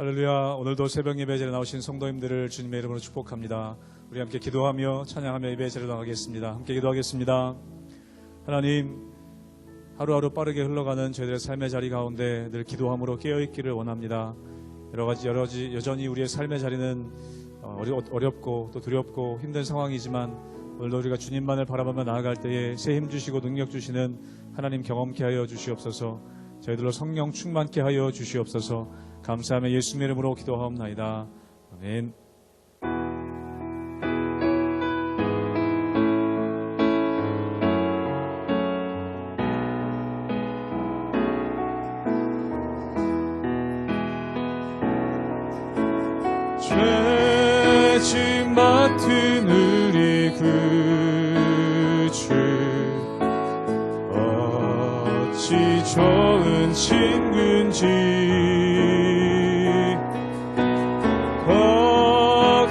할렐루야. 오늘도 새벽 예배 자리에 나오신 성도님들을 주님의 이름으로 축복합니다. 우리 함께 기도하며 찬양하며 예배 자리로 나가겠습니다. 함께 기도하겠습니다. 하나님, 하루하루 빠르게 흘러가는 저희들의 삶의 자리 가운데 늘 기도함으로 깨어있기를 원합니다. 여러 가지, 여러 가지, 여전히 우리의 삶의 자리는 어, 어렵고 또 두렵고 힘든 상황이지만 오늘도 우리가 주님만을 바라보며 나아갈 때에 새 힘 주시고 능력 주시는 하나님 경험케 하여 주시옵소서 저희들로 성령 충만케 하여 주시옵소서 감사하며 예수님의 이름으로 기도하옵나이다. 아멘. 죄짐 맡은 우리 구주 어찌 좋은 친구인지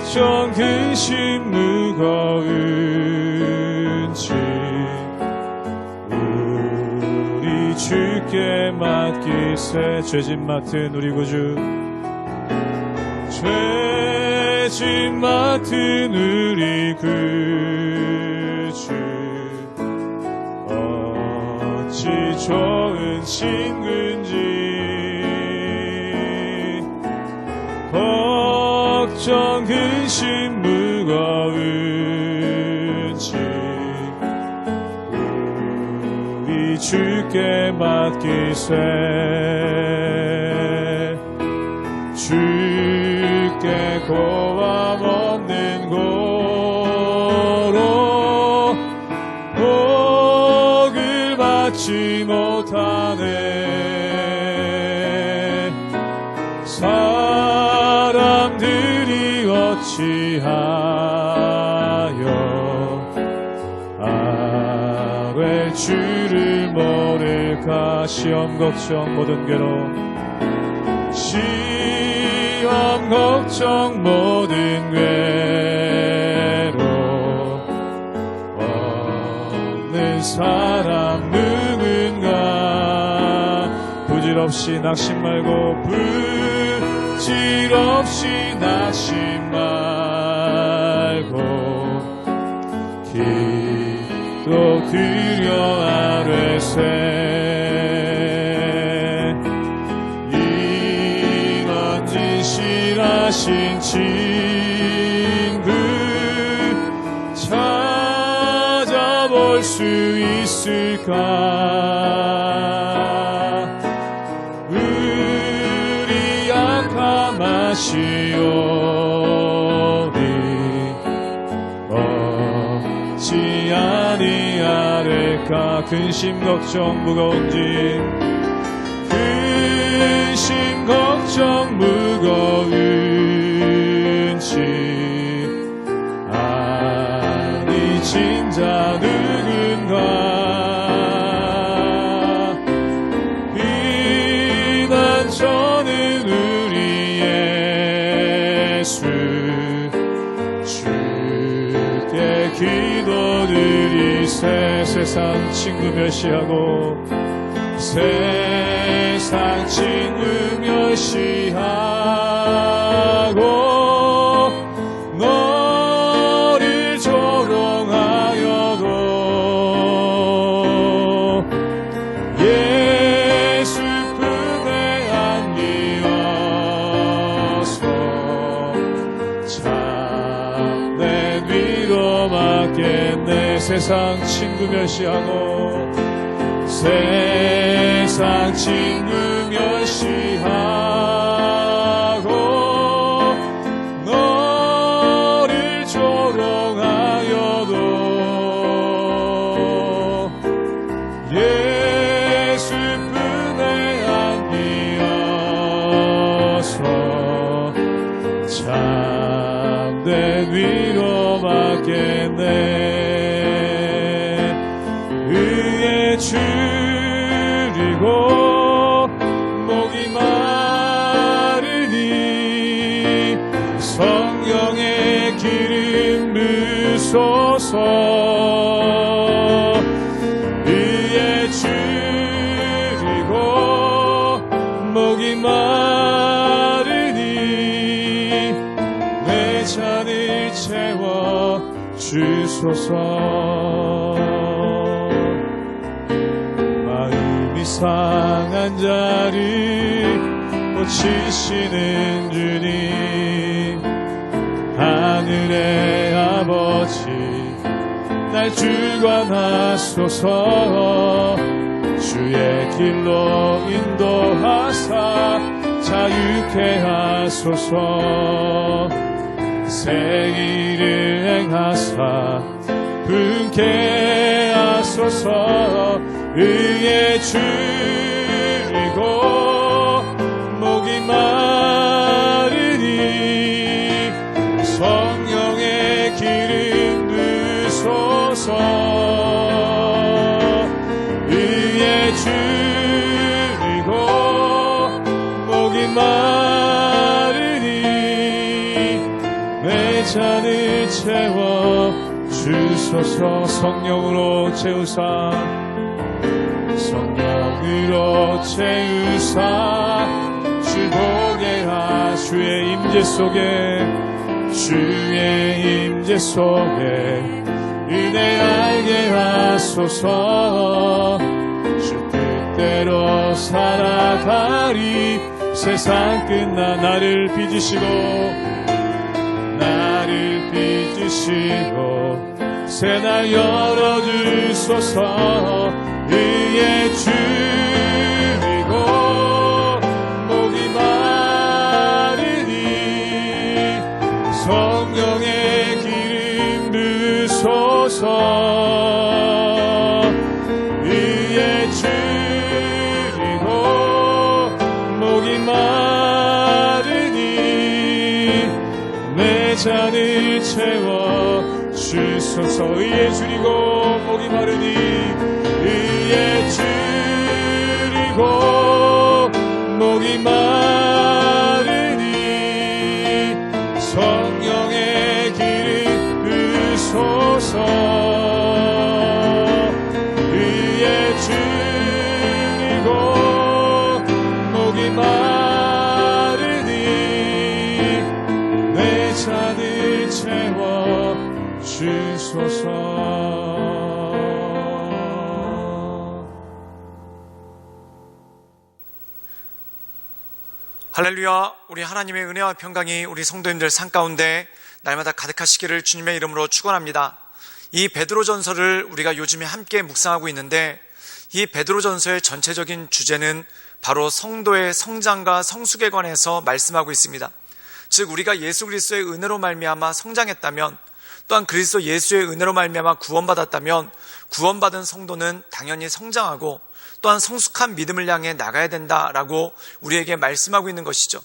걱정 근심 무거운지 우리 주께 맡기세 죄짐 맡은 우리 구주. 죄짐 맡은 우리 구주. 어찌 좋은 친구인지 걱정 근심 무거운지? 우리 주께 맡기세. 주께 고 시험 걱정 모든 괴로움. 시험 걱정 모든 괴로 없는 사람 누군가 부질없이 낙심 말고 부질없이 낙심 말고 기도 드려 아뢰세 진실하신 친구 찾아볼 수 있을까? 우리 약함하시오니 어찌 아니하를까? 근심 걱정 무거운지 근심 걱정 무거운 진짜 누군가? 비난 저는 우리 예수 주께 기도드리세. 세상 친구 멸시하고? 세상 친구 멸시하고 세상 친구 멸시하고 세상 친구 멸시하고 주옵소서. 위에 줄이고 목이 마르니 내 잔을 채워 주소서. 마음이 상한 자를 고치시는 주님 하늘의 아버지 날 주관하소서. 주의 길로 인도하사 자유케 하소서. 새 일을 행하사 분케 하소서. 의의 줄 잔을 채워 주소서 성령으로 채우사. 성령으로 채우사. 주보게 하 주의 임재 속에 주의 임재 속에 은혜 알게 하소서. 주 뜻대로 살아가리. 세상 끝나 나를 빚으시고 빚으시고 새날 열어주소서. 의의 줄이고 목이 마르니 성령의 기름 부소서 잔을 채워 주소서. 의의 줄이고 목이 마르니 의의 줄이고 목이 마르니 우리 하나님의 은혜와 평강이 우리 성도님들 삶 가운데 날마다 가득하시기를 주님의 이름으로 축원합니다. 이 베드로 전서를 우리가 요즘에 함께 묵상하고 있는데 이 베드로 전서의 전체적인 주제는 바로 성도의 성장과 성숙에 관해서 말씀하고 있습니다. 즉 우리가 예수 그리스도의 은혜로 말미암아 성장했다면 또한 그리스도 예수의 은혜로 말미암아 구원받았다면 구원받은 성도는 당연히 성장하고 또한 성숙한 믿음을 향해 나가야 된다라고 우리에게 말씀하고 있는 것이죠.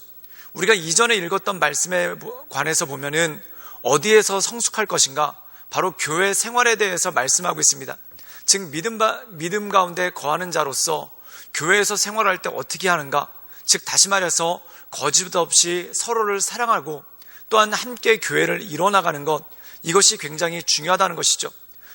우리가 이전에 읽었던 말씀에 관해서 보면은 어디에서 성숙할 것인가? 바로 교회 생활에 대해서 말씀하고 있습니다. 즉 믿음 바- 믿음 가운데 거하는 자로서 교회에서 생활할 때 어떻게 하는가? 즉 다시 말해서 거짓 없이 서로를 사랑하고 또한 함께 교회를 이뤄나가는 것 이것이 굉장히 중요하다는 것이죠.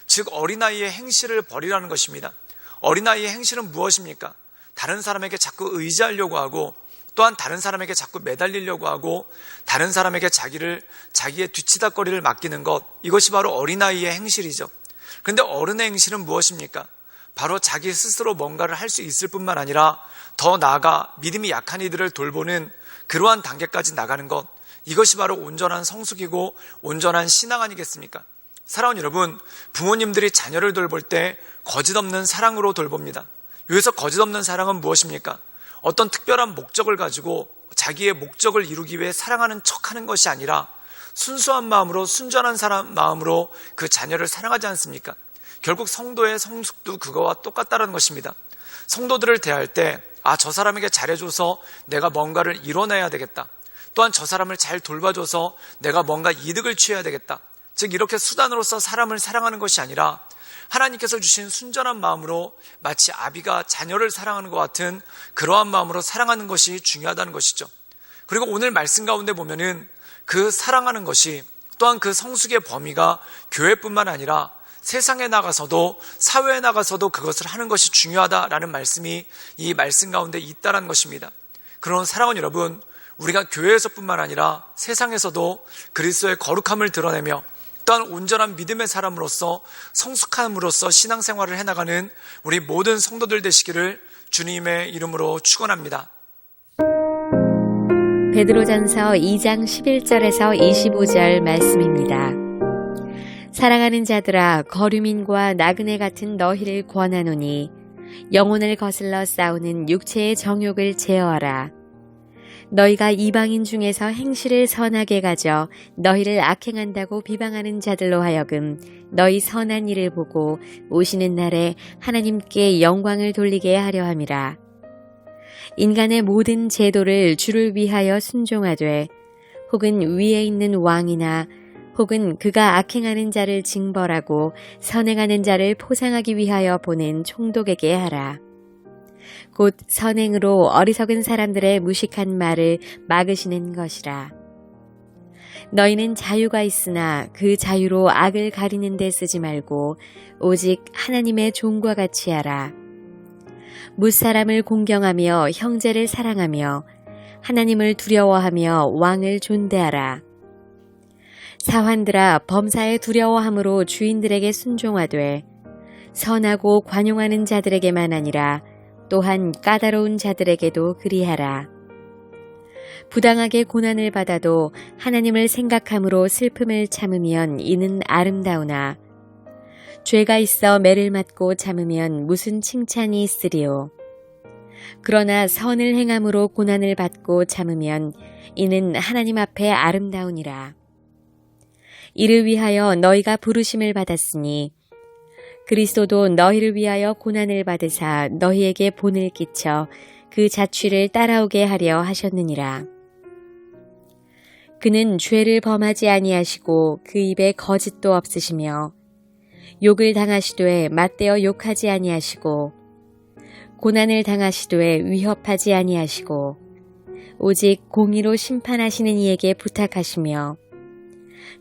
즉 어린아이의 행실을 버리라는 것입니다. 어린아이의 행실은 무엇입니까? 다른 사람에게 자꾸 의지하려고 하고 또한 다른 사람에게 자꾸 매달리려고 하고 다른 사람에게 자기를 자기의 뒤치다거리를 맡기는 것 이것이 바로 어린아이의 행실이죠. 그런데 어른의 행실은 무엇입니까? 바로 자기 스스로 뭔가를 할 수 있을 뿐만 아니라 더 나아가 믿음이 약한 이들을 돌보는 그러한 단계까지 나가는 것 이것이 바로 온전한 성숙이고 온전한 신앙 아니겠습니까? 사랑하는 여러분, 부모님들이 자녀를 돌볼 때 거짓 없는 사랑으로 돌봅니다. 여기서 거짓 없는 사랑은 무엇입니까? 어떤 특별한 목적을 가지고 자기의 목적을 이루기 위해 사랑하는 척 하는 것이 아니라 순수한 마음으로 순전한 사람 마음으로 그 자녀를 사랑하지 않습니까? 결국 성도의 성숙도 그거와 똑같다는 것입니다. 성도들을 대할 때, 아, 저 사람에게 잘해줘서 내가 뭔가를 이뤄내야 되겠다. 또한 저 사람을 잘 돌봐줘서 내가 뭔가 이득을 취해야 되겠다. 즉, 이렇게 수단으로서 사람을 사랑하는 것이 아니라 하나님께서 주신 순전한 마음으로 마치 아비가 자녀를 사랑하는 것 같은 그러한 마음으로 사랑하는 것이 중요하다는 것이죠. 그리고 오늘 말씀 가운데 보면은 그 사랑하는 것이 또한 그 성숙의 범위가 교회뿐만 아니라 세상에 나가서도 사회에 나가서도 그것을 하는 것이 중요하다라는 말씀이 이 말씀 가운데 있다라는 것입니다. 그런 사랑하는 여러분, 우리가 교회에서뿐만 아니라 세상에서도 그리스도의 거룩함을 드러내며 또한 온전한 믿음의 사람으로서 성숙함으로써 신앙생활을 해나가는 우리 모든 성도들 되시기를 주님의 이름으로 축원합니다. 베드로전서 2장 11절에서 25절 말씀입니다. 사랑하는 자들아 거류민과 나그네 같은 너희를 권하노니 영혼을 거슬러 싸우는 육체의 정욕을 제어하라. 너희가 이방인 중에서 행실을 선하게 가져 너희를 악행한다고 비방하는 자들로 하여금 너희 선한 일을 보고 오시는 날에 하나님께 영광을 돌리게 하려 함이라. 인간의 모든 제도를 주를 위하여 순종하되 혹은 위에 있는 왕이나 혹은 그가 악행하는 자를 징벌하고 선행하는 자를 포상하기 위하여 보낸 총독에게 하라. 곧 선행으로 어리석은 사람들의 무식한 말을 막으시는 것이라. 너희는 자유가 있으나 그 자유로 악을 가리는 데 쓰지 말고 오직 하나님의 종과 같이 하라. 무사람을 공경하며 형제를 사랑하며 하나님을 두려워하며 왕을 존대하라. 사환들아 범사에 두려워함으로 주인들에게 순종하되 선하고 관용하는 자들에게만 아니라 또한 까다로운 자들에게도 그리하라. 부당하게 고난을 받아도 하나님을 생각함으로 슬픔을 참으면 이는 아름다우나 죄가 있어 매를 맞고 참으면 무슨 칭찬이 있으리요. 그러나 선을 행함으로 고난을 받고 참으면 이는 하나님 앞에 아름다우니라. 이를 위하여 너희가 부르심을 받았으니 그리스도도 너희를 위하여 고난을 받으사 너희에게 본을 끼쳐 그 자취를 따라오게 하려 하셨느니라. 그는 죄를 범하지 아니하시고 그 입에 거짓도 없으시며 욕을 당하시되 맞대어 욕하지 아니하시고 고난을 당하시되 위협하지 아니하시고 오직 공의로 심판하시는 이에게 부탁하시며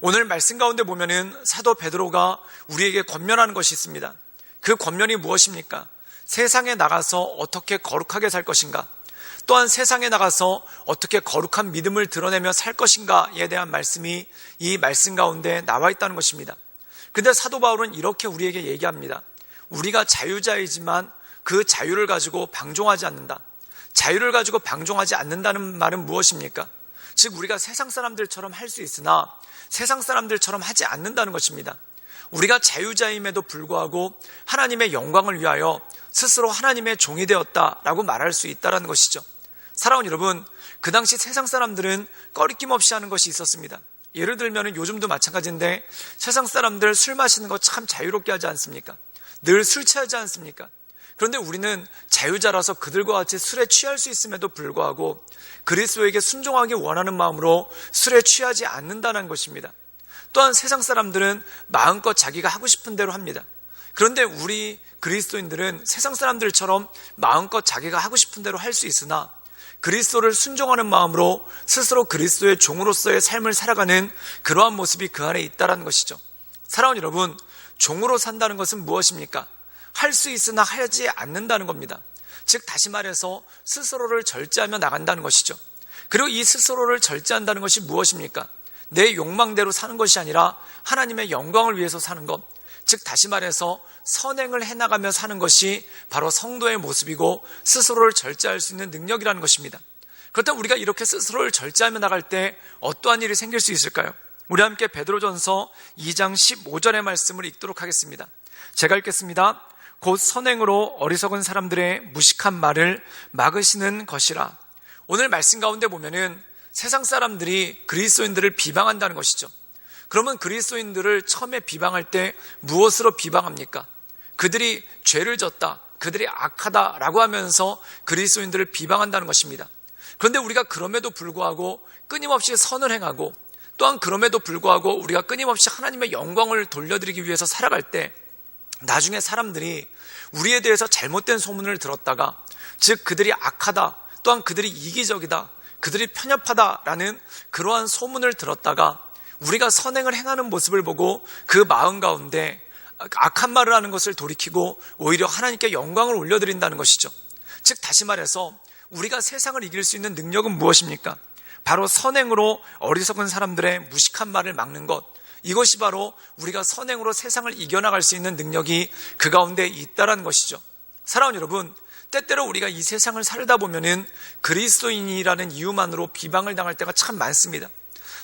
오늘 말씀 가운데 보면은 사도 베드로가 우리에게 권면하는 것이 있습니다. 그 권면이 무엇입니까? 세상에 나가서 어떻게 거룩하게 살 것인가? 또한 세상에 나가서 어떻게 거룩한 믿음을 드러내며 살 것인가에 대한 말씀이 이 말씀 가운데 나와 있다는 것입니다. 근데 사도 바울은 이렇게 우리에게 얘기합니다. 우리가 자유자이지만 그 자유를 가지고 방종하지 않는다. 자유를 가지고 방종하지 않는다는 말은 무엇입니까? 즉 우리가 세상 사람들처럼 할 수 있으나 세상 사람들처럼 하지 않는다는 것입니다. 우리가 자유자임에도 불구하고 하나님의 영광을 위하여 스스로 하나님의 종이 되었다라고 말할 수 있다는 것이죠. 사랑하는 여러분, 그 당시 세상 사람들은 꺼리낌 없이 하는 것이 있었습니다. 예를 들면 요즘도 마찬가지인데 세상 사람들 술 마시는 거 참 자유롭게 하지 않습니까? 늘 술 취하지 않습니까? 그런데 우리는 자유자라서 그들과 같이 술에 취할 수 있음에도 불구하고 그리스도에게 순종하기 원하는 마음으로 술에 취하지 않는다는 것입니다. 또한 세상 사람들은 마음껏 자기가 하고 싶은 대로 합니다. 그런데 우리 그리스도인들은 세상 사람들처럼 마음껏 자기가 하고 싶은 대로 할 수 있으나 그리스도를 순종하는 마음으로 스스로 그리스도의 종으로서의 삶을 살아가는 그러한 모습이 그 안에 있다는 것이죠. 사랑하는 여러분, 종으로 산다는 것은 무엇입니까? 할 수 있으나 하지 않는다는 겁니다. 즉, 다시 말해서 스스로를 절제하며 나간다는 것이죠. 그리고 이 스스로를 절제한다는 것이 무엇입니까? 내 욕망대로 사는 것이 아니라 하나님의 영광을 위해서 사는 것. 즉, 다시 말해서 선행을 해나가며 사는 것이 바로 성도의 모습이고 스스로를 절제할 수 있는 능력이라는 것입니다. 그렇다면 우리가 이렇게 스스로를 절제하며 나갈 때 어떠한 일이 생길 수 있을까요? 우리 함께 베드로전서 2장 15절의 말씀을 읽도록 하겠습니다. 제가 읽겠습니다. 곧 선행으로 어리석은 사람들의 무식한 말을 막으시는 것이라. 오늘 말씀 가운데 보면은 세상 사람들이 그리스도인들을 비방한다는 것이죠. 그러면 그리스도인들을 처음에 비방할 때 무엇으로 비방합니까? 그들이 죄를 졌다, 그들이 악하다라고 하면서 그리스도인들을 비방한다는 것입니다. 그런데 우리가 그럼에도 불구하고 끊임없이 선을 행하고 또한 그럼에도 불구하고 우리가 끊임없이 하나님의 영광을 돌려드리기 위해서 살아갈 때 나중에 사람들이 우리에 대해서 잘못된 소문을 들었다가 즉 그들이 악하다 또한 그들이 이기적이다 그들이 편협하다라는 그러한 소문을 들었다가 우리가 선행을 행하는 모습을 보고 그 마음 가운데 악한 말을 하는 것을 돌이키고 오히려 하나님께 영광을 올려드린다는 것이죠. 즉 다시 말해서 우리가 세상을 이길 수 있는 능력은 무엇입니까? 바로 선행으로 어리석은 사람들의 무식한 말을 막는 것. 이것이 바로 우리가 선행으로 세상을 이겨나갈 수 있는 능력이 그 가운데 있다라는 것이죠. 사랑하는 여러분, 때때로 우리가 이 세상을 살다 보면은 그리스도인이라는 이유만으로 비방을 당할 때가 참 많습니다.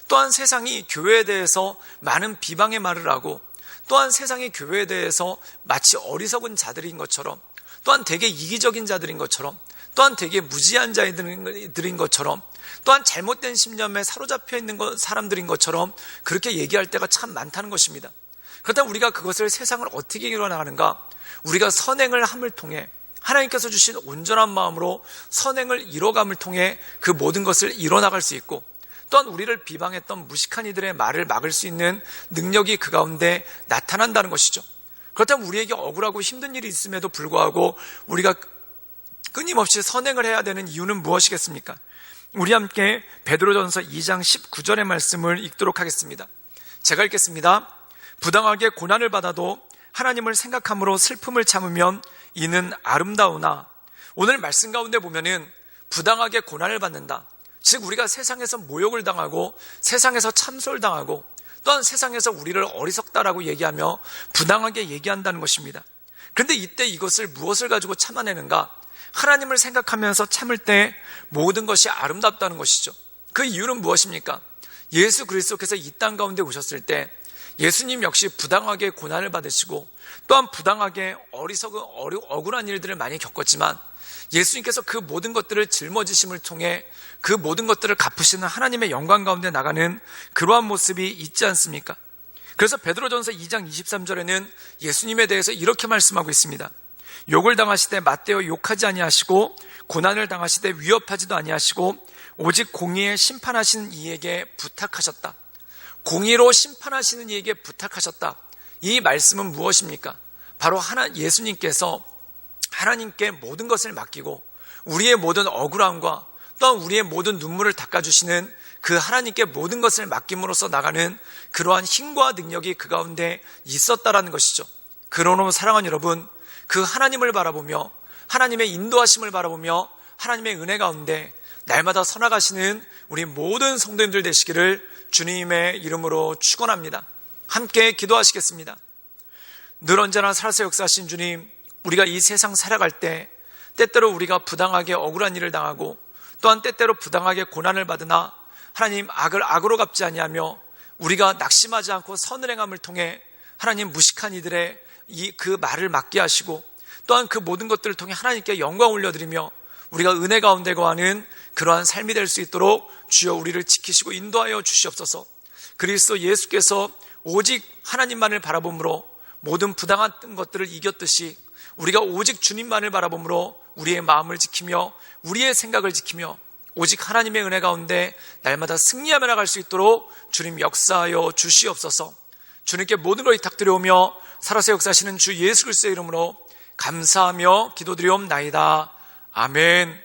또한 세상이 교회에 대해서 많은 비방의 말을 하고 또한 세상이 교회에 대해서 마치 어리석은 자들인 것처럼 또한 되게 이기적인 자들인 것처럼 또한 되게 무지한 자들인 것처럼 또한 잘못된 신념에 사로잡혀 있는 것- 사람들인 것처럼 그렇게 얘기할 때가 참 많다는 것입니다. 그렇다면 우리가 그것을 세상을 어떻게 이뤄나가는가? 우리가 선행을 함을 통해 하나님께서 주신 온전한 마음으로 선행을 이뤄감을 통해 그 모든 것을 이뤄나갈 수 있고 또한 우리를 비방했던 무식한 이들의 말을 막을 수 있는 능력이 그 가운데 나타난다는 것이죠. 그렇다면 우리에게 억울하고 힘든 일이 있음에도 불구하고 우리가 끊임없이 선행을 해야 되는 이유는 무엇이겠습니까? 우리 함께 베드로전서 2장 19절의 말씀을 읽도록 하겠습니다. 제가 읽겠습니다. 부당하게 고난을 받아도 하나님을 생각함으로 슬픔을 참으면 이는 아름다우나 오늘 말씀 가운데 보면은 부당하게 고난을 받는다. 즉 우리가 세상에서 모욕을 당하고 세상에서 참소를 당하고 또한 세상에서 우리를 어리석다라고 얘기하며 부당하게 얘기한다는 것입니다. 그런데 이때 이것을 무엇을 가지고 참아내는가? 하나님을 생각하면서 참을 때 모든 것이 아름답다는 것이죠. 그 이유는 무엇입니까? 예수 그리스도께서 이 땅 가운데 오셨을 때 예수님 역시 부당하게 고난을 받으시고 또한 부당하게 어리석은 어리, 억울한 일들을 많이 겪었지만 예수님께서 그 모든 것들을 짊어지심을 통해 그 모든 것들을 갚으시는 하나님의 영광 가운데 나가는 그러한 모습이 있지 않습니까? 그래서 베드로전서 2장 23절에는 예수님에 대해서 이렇게 말씀하고 있습니다. 욕을 당하시되 맞대어 욕하지 아니하시고 고난을 당하시되 위협하지도 아니하시고 오직 공의에 심판하시는 이에게 부탁하셨다. 공의로 심판하시는 이에게 부탁하셨다. 이 말씀은 무엇입니까? 바로 하나 예수님께서 하나님께 모든 것을 맡기고 우리의 모든 억울함과 또한 우리의 모든 눈물을 닦아주시는 그 하나님께 모든 것을 맡김으로써 나가는 그러한 힘과 능력이 그 가운데 있었다라는 것이죠. 그러므로 사랑하는 여러분, 그 하나님을 바라보며 하나님의 인도하심을 바라보며 하나님의 은혜 가운데 날마다 선악하시는 우리 모든 성도님들 되시기를 주님의 이름으로 축원합니다. 함께 기도하시겠습니다. 늘 언제나 살아서 역사하신 주님, 우리가 이 세상 살아갈 때 때때로 우리가 부당하게 억울한 일을 당하고 또한 때때로 부당하게 고난을 받으나 하나님 악을 악으로 갚지 아니하며 우리가 낙심하지 않고 선을 행함을 통해 하나님 무식한 이들의 이 그 말을 막게 하시고 또한 그 모든 것들을 통해 하나님께 영광 올려드리며 우리가 은혜 가운데 거하는 그러한 삶이 될 수 있도록 주여 우리를 지키시고 인도하여 주시옵소서. 그리스도 예수께서 오직 하나님만을 바라봄으로 모든 부당한 것들을 이겼듯이 우리가 오직 주님만을 바라봄으로 우리의 마음을 지키며 우리의 생각을 지키며 오직 하나님의 은혜 가운데 날마다 승리하며 나갈 수 있도록 주님 역사하여 주시옵소서. 주님께 모든 걸 부탁드려오며 살아서 역사하시는 주 예수 그리스도의 이름으로 감사하며 기도드리옵나이다. 아멘.